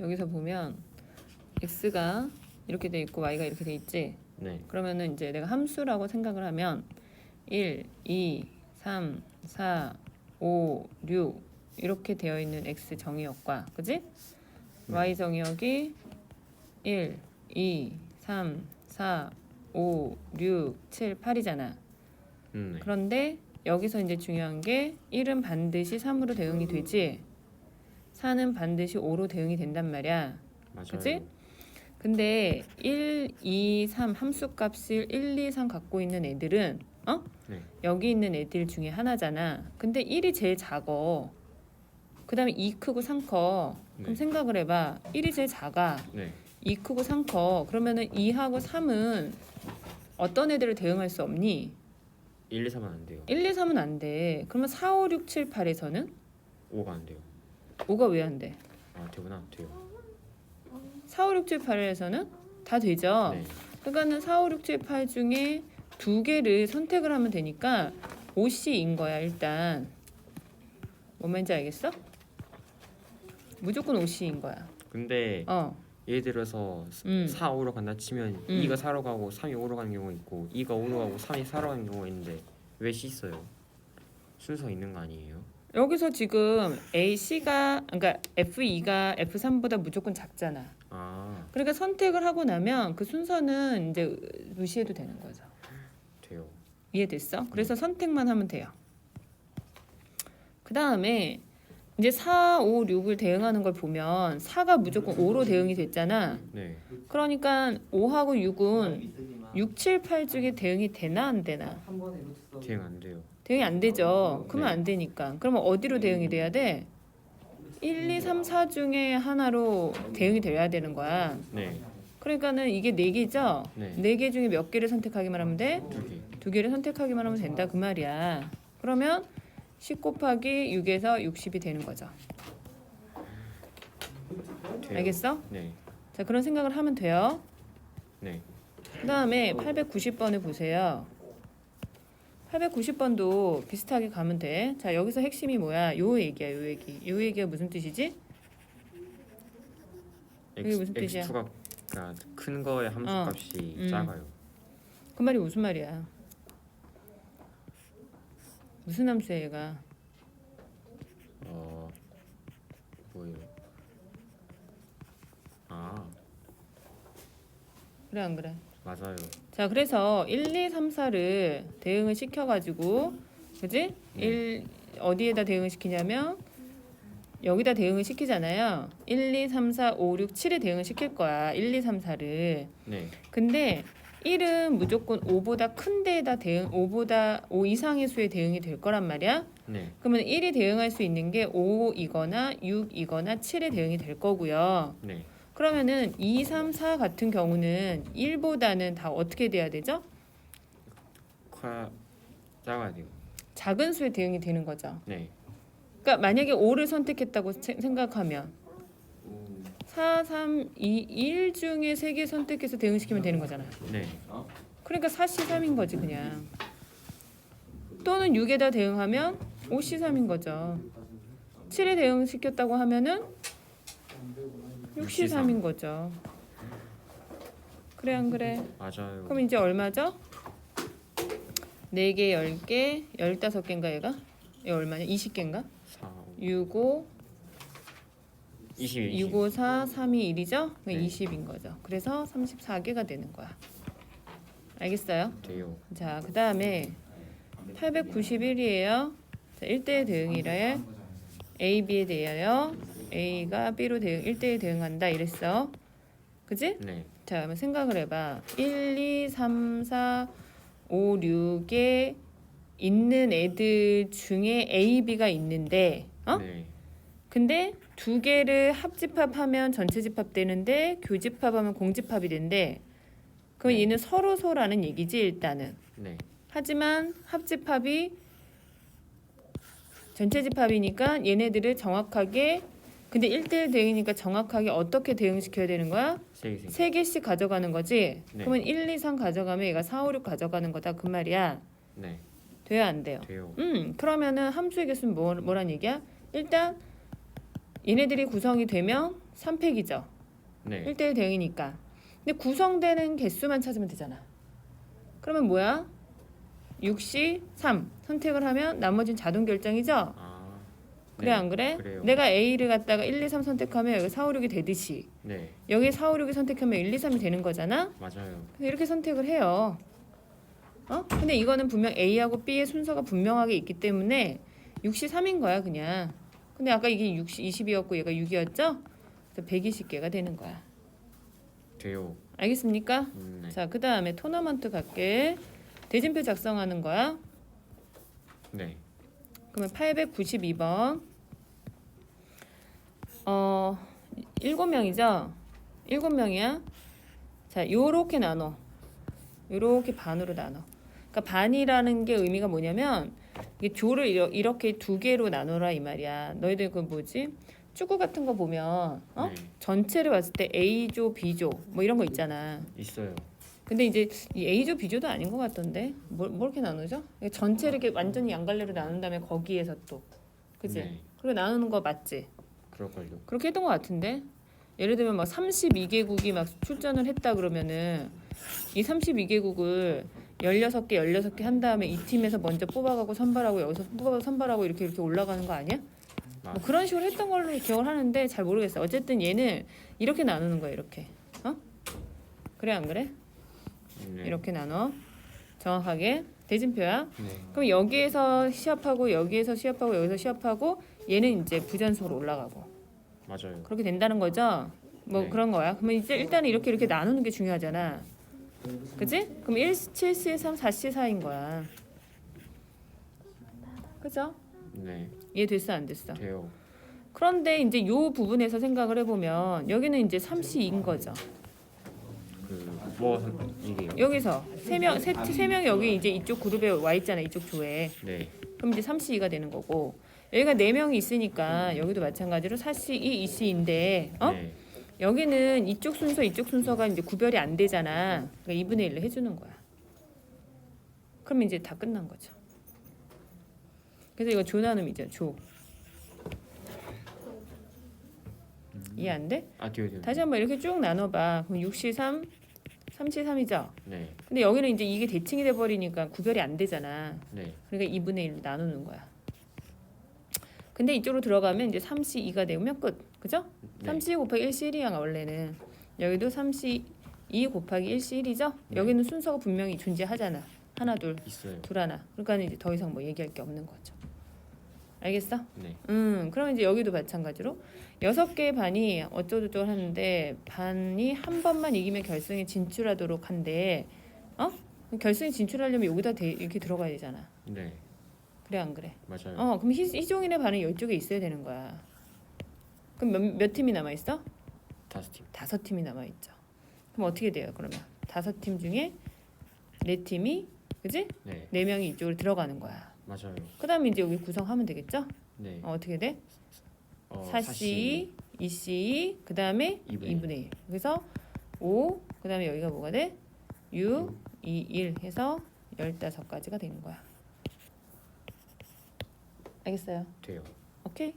여기서 보면 x가 이렇게 돼 있고 y가 이렇게 돼 있지. 네. 그러면은 이제 내가 함수라고 생각을 하면 1, 2, 3, 4, 5, 6 이렇게 되어 있는 x 정의역과 그지? 네. y 정의역이 1, 2, 3, 4, 5, 6, 7, 8이잖아. 음, 네. 그런데 여기서 이제 중요한 게 1은 반드시 3으로 대응이 되지. 4는 반드시 5로 대응이 된단 말이야. 맞아요. 그치? 근데 1, 2, 3 함수 값을 1, 2, 3 갖고 있는 애들은 어? 네. 여기 있는 애들 중에 하나잖아. 근데 1이 제일 작어. 그다음에 2 크고 3 커. 그럼 네. 생각을 해 봐. 1이 제일 작아. 네. 2 크고 3 커. 그러면은 2하고 3은 어떤 애들을 대응할 수 없니? 1, 2, 3은 안 돼요. 1, 2, 3은 안 돼. 그러면 4, 5, 6, 7, 8에서는 5가 안 돼요. 5가 왜 안 돼? 아, 되구나. 돼요. 4, 5, 6, 7, 8에서는 다 되죠. 네. 그러니까는 4, 5, 6, 7, 8 중에 두 개를 선택을 하면 되니까 5C인 거야 일단. 뭔 말인지 알겠어? 무조건 5C인 거야. 근데 어, 예를 들어서 음. 4, 5로 간다 치면 음. 2가 4로 가고 3이 5로 가는 경우 있고 2가 5로 가고 3이 4로 가는 경우가 있는데 왜 C 써요? 순서 있는 거 아니에요? 여기서 지금 A, C가 그러니까 F2가 F3보다 무조건 작잖아. 아, 그러니까 선택을 하고 나면 그 순서는 이제 무시해도 되는 거죠. 돼요. 이해됐어? 그래서 선택만 하면 돼요. 그 다음에 이제 4, 5, 6을 대응하는 걸 보면 4가 무조건 5로 대응이 됐잖아. 네. 그러니까 5하고 6은 6, 7, 8 중에 대응이 되나 안 되나? 대응 안 돼요. 대응이 안 되죠. 그러면 네. 안 되니까. 그러면 어디로 대응이 돼야 돼? 1, 2, 3, 4 중에 하나로 대응이 돼야 되는 거야. 네. 그러니까는 이게 네 개죠? 네. 네 개 중에 몇 개를 선택하기만 하면 돼? 두 개. 두 개를 선택하기만 하면 된다 그 말이야. 그러면 10 곱하기 6에서 60이 되는 거죠. 돼요. 알겠어? 네. 자 그런 생각을 하면 돼요. 네. 그 다음에 890번을 보세요. 890번도 비슷하게 가면 돼. 자 여기서 핵심이 뭐야? 요 얘기야, 요 얘기. 요 얘기가 무슨 뜻이지? 이게 무슨 뜻이야? X2가 그러니까 큰 거의 함수 어. 값이 음. 작아요. 그 말이 무슨 말이야? 무슨 함수야 얘가? 어 뭐예요? 아 그래 안 그래? 맞아요. 자, 그래서 1, 2, 3, 4를 대응을 시켜가지고, 그지? 네. 일 어디에다 대응을 시키냐면 여기다 대응을 시키잖아요. 1, 2, 3, 4, 5, 6, 7에 대응을 시킬 거야. 1, 2, 3, 4를. 네. 근데 1은 무조건 5보다 큰 데에다 대응, 5보다 5 이상의 수에 대응이 될 거란 말이야. 네. 그러면 1이 대응할 수 있는 게 5이거나 6이거나 7에 대응이 될 거고요. 네. 그러면은 2, 3, 4 같은 경우는 1보다는 다 어떻게 돼야 되죠? 커 작아야 돼요. 작은 수에 대응이 되는 거죠. 네. 그러니까 만약에 5를 선택했다고 세- 생각하면 4, 3, 2, 1 중에 3개 선택해서 대응시키면 되는 거잖아요. 네. 그러니까 4C 3인 거지 그냥. 또는 6에다 대응하면 5C 3인 거죠. 7에 대응시켰다고 하면은 6C 3인 거죠. 그래 안 그래? 맞아요. 그럼 이제 얼마죠? 4개, 10개, 15개인가 얘가? 얘 얼마냐? 20개인가? 4 5 6, 5, 20 6, 5, 4, 3, 2, 1이죠? 네. 20인 거죠. 그래서 34개가 되는 거야. 알겠어요? 돼요. 자, 그 다음에 891이에요. 자, 1대1 대응이래. A, B에 대하여 A가 B로 대응, 1대1 대응한다 이랬어. 그지? 네. 자, 그러면 생각을 해 봐. 1, 2, 3, 4, 5, 6에 있는 애들 중에 A, B가 있는데, 어? 네. 근데 두 개를 합집합하면 전체 집합 되는데 교집합하면 공집합이 된대. 그럼 네. 얘는 서로 서라는 얘기지 일단은. 네. 하지만 합집합이 전체 집합이니까 얘네들을 정확하게 근데 1대1 대응이니까 정확하게 어떻게 대응시켜야 되는 거야? 세 개. 세 개씩 가져가는 거지. 네. 그러면 1, 2, 3 가져가면 얘가 4, 5, 6 가져가는 거다 그 말이야. 네. 돼야 안 돼요? 돼요. 음, 그러면은 함수의 개수는 뭐, 뭐란 얘기야? 일단 얘네들이 구성이 되면 3팩이죠. 네. 1대1 대응이니까. 근데 구성되는 개수만 찾으면 되잖아. 그러면 뭐야? 6시 3 선택을 하면 나머지는 자동 결정이죠? 아. 그래 네. 안 그래? 그래요. 내가 A를 갖다가 1, 2, 3 선택하면 여기 4, 5, 6이 되듯이 네. 여기 4, 5, 6이 선택하면 1, 2, 3이 되는 거잖아? 맞아요. 그래서 이렇게 선택을 해요. 어? 근데 이거는 분명 A하고 B의 순서가 분명하게 있기 때문에 6시 3인 거야 그냥. 근데 아까 이게 60, 20이었고 얘가 6이었죠? 그래서 120개가 되는 거야. 돼요. 알겠습니까? 음, 네. 자, 그 다음에 토너먼트 갈게. 대진표 작성하는 거야. 네. 그러면 892번. 어, 7명이죠? 7명이야. 자, 요렇게 나눠. 요렇게 반으로 나눠. 그러니까 반이라는 게 의미가 뭐냐면 이게 조를 이렇게 두 개로 나눠라 이 말이야. 너희들 그 뭐지? 축구 같은 거 보면 어? 네. 전체를 봤을 때 A조, B조 뭐 이런 거 있잖아. 있어요. 근데 이제 이 A조, B조도 아닌 것 같던데 뭘, 뭘 이렇게 나누죠? 전체를 이렇게 완전히 양갈래로 나눈 다음에 거기에서 또 그지? 네. 그리고 나누는 거 맞지? 그럴걸요. 그렇게 했던 것 같은데 예를 들면 막 32개국이 막 출전을 했다 그러면은 이 32개국을 16개 16개 한 다음에 이 팀에서 먼저 뽑아가고 선발하고 여기서 뽑아서 선발하고 이렇게 이렇게 올라가는 거 아니야? 아. 뭐 그런 식으로 했던 걸로 기억을 하는데 잘 모르겠어. 어쨌든 얘는 이렇게 나누는 거야 이렇게. 어? 그래 안 그래? 네. 이렇게 나눠 정확하게 대진표야. 네. 그럼 여기에서 시합하고 여기에서 시합하고 여기서 시합하고 얘는 이제 부전수로 올라가고 맞아요. 그렇게 된다는 거죠. 뭐 네. 그런 거야. 그러면 이제 일단은 이렇게 이렇게 나누는 게 중요하잖아. 그지? 그럼 1, 7C 3, 4C 4인 거야. 그죠? 네. 이해 됐어 안 됐어? 돼요. 그런데 이제 요 부분에서 생각을 해보면 여기는 이제 3C인 거죠. 그뭐 이게요. 여기서 세명세 명이 여기 이제 이쪽 그룹에 와 있잖아 이쪽 조에. 네. 그럼 이제 3C가 되는 거고 여기가 네 명이 있으니까 여기도 마찬가지로 4C, 2C인데 어? 네. 여기는 이쪽 순서 이쪽 순서가 이제 구별이 안 되잖아. 그러니까 2분의 1로 해주는 거야. 그럼 이제 다 끝난 거죠. 그래서 이거 조 나눔이죠. 조. 이해 안 돼? 아 돼요 돼요. 다시 한번 이렇게 쭉 나눠봐. 그럼 6C 3, 3C 3이죠. 네. 근데 여기는 이제 이게 대칭이 돼 버리니까 구별이 안 되잖아. 네. 그러니까 2분의 1로 나누는 거야. 근데 이쪽으로 들어가면 이제 3C 2가 되면 끝. 그죠? 네. 3C 곱하기 1C 1이야 원래는. 여기도 3C 2 곱하기 1C 1이죠? 네. 여기는 순서가 분명히 존재하잖아. 하나 둘, 있어요. 둘 하나. 그러니까 이제 더 이상 뭐 얘기할 게 없는 거죠. 알겠어? 네. 음, 그럼 이제 여기도 마찬가지로 여섯 개의 반이 어쩌고저쩌고 하는데 반이 한 번만 이기면 결승에 진출하도록 한데, 어? 결승에 진출하려면 여기다 대, 이렇게 들어가야 되잖아. 네. 그래 안 그래? 맞아요. 어, 그럼 희, 희종인의 반은 이쪽에 있어야 되는 거야. 그럼 몇, 몇 팀이 남아 있어? 다섯 팀. 다섯 팀이 남아 있죠. 그럼 어떻게 돼요? 그러면 다섯 팀 중에 네 팀이 그지? 네. 네 명이 이쪽으로 들어가는 거야. 맞아요. 그다음에 이제 여기 구성하면 되겠죠? 네. 어, 어떻게 돼? 어, 4C, 2C, 그다음에 2분의 2분의 1. 그래서 5, 그다음에 여기가 뭐가 돼? 6, 2, 1 해서 15가지가 되는 거야. 알겠어요? 돼요. 오케이?